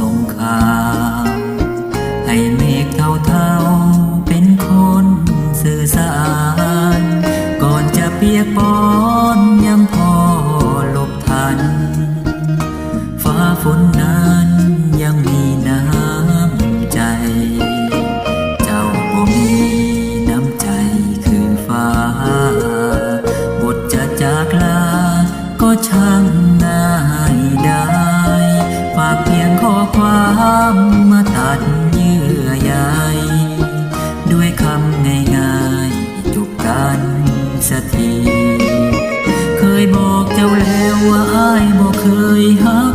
สงครามให้เมฆเท่าเท่าเป็นคนสื่อสาร ก่อนจะเปียกปอนยังพอหลบทัน ฟ้าฝนนั้น สักที เคยบอกเจ้าแล้วว่าอ้ายบ่เคยหา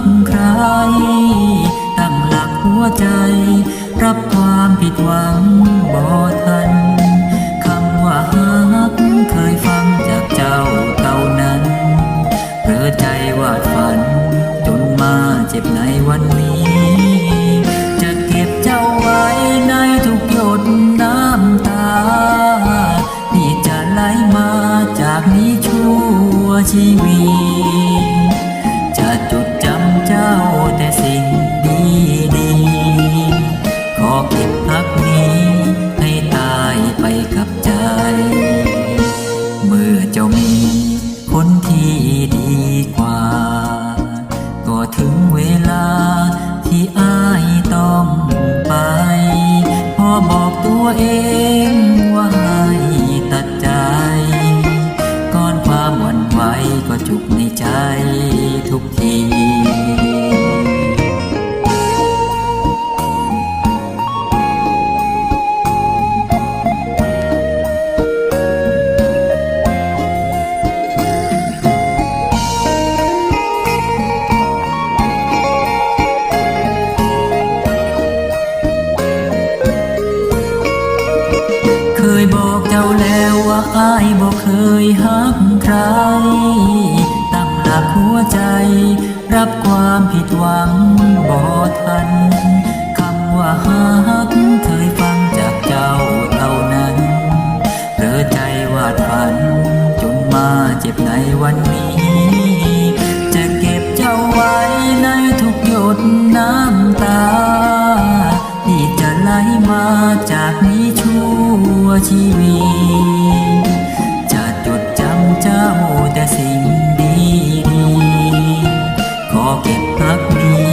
จากนี้ชั่วชีวิต จะจดจำเจ้าแต่สิ่งดีดีๆขอเก็บพักนี้ให้ตายไปกับใจ เมื่อเจ้ามีคนที่ดีกว่า ก็ถึงเวลาที่อ้ายต้องไป พอบอกตัวเอง ก็จุกในใจทุกทีเคยบอกเจ้าแล้วว่าอ้ายบ่เคยหักใคร หัวใจ รับความผิดหวังบ่ทันคำว่าฮักเคยฟังจากเจ้าเท่านั้นเธอใจวาดฝัน จนมาเจ็บในวันนี้ จะเก็บเจ้าไว้ในทุกหยดน้ำตาที่จะไหลมาจากนี้ชั่วชีวิตจะจดจำเจ้าแต่สิ่งากดี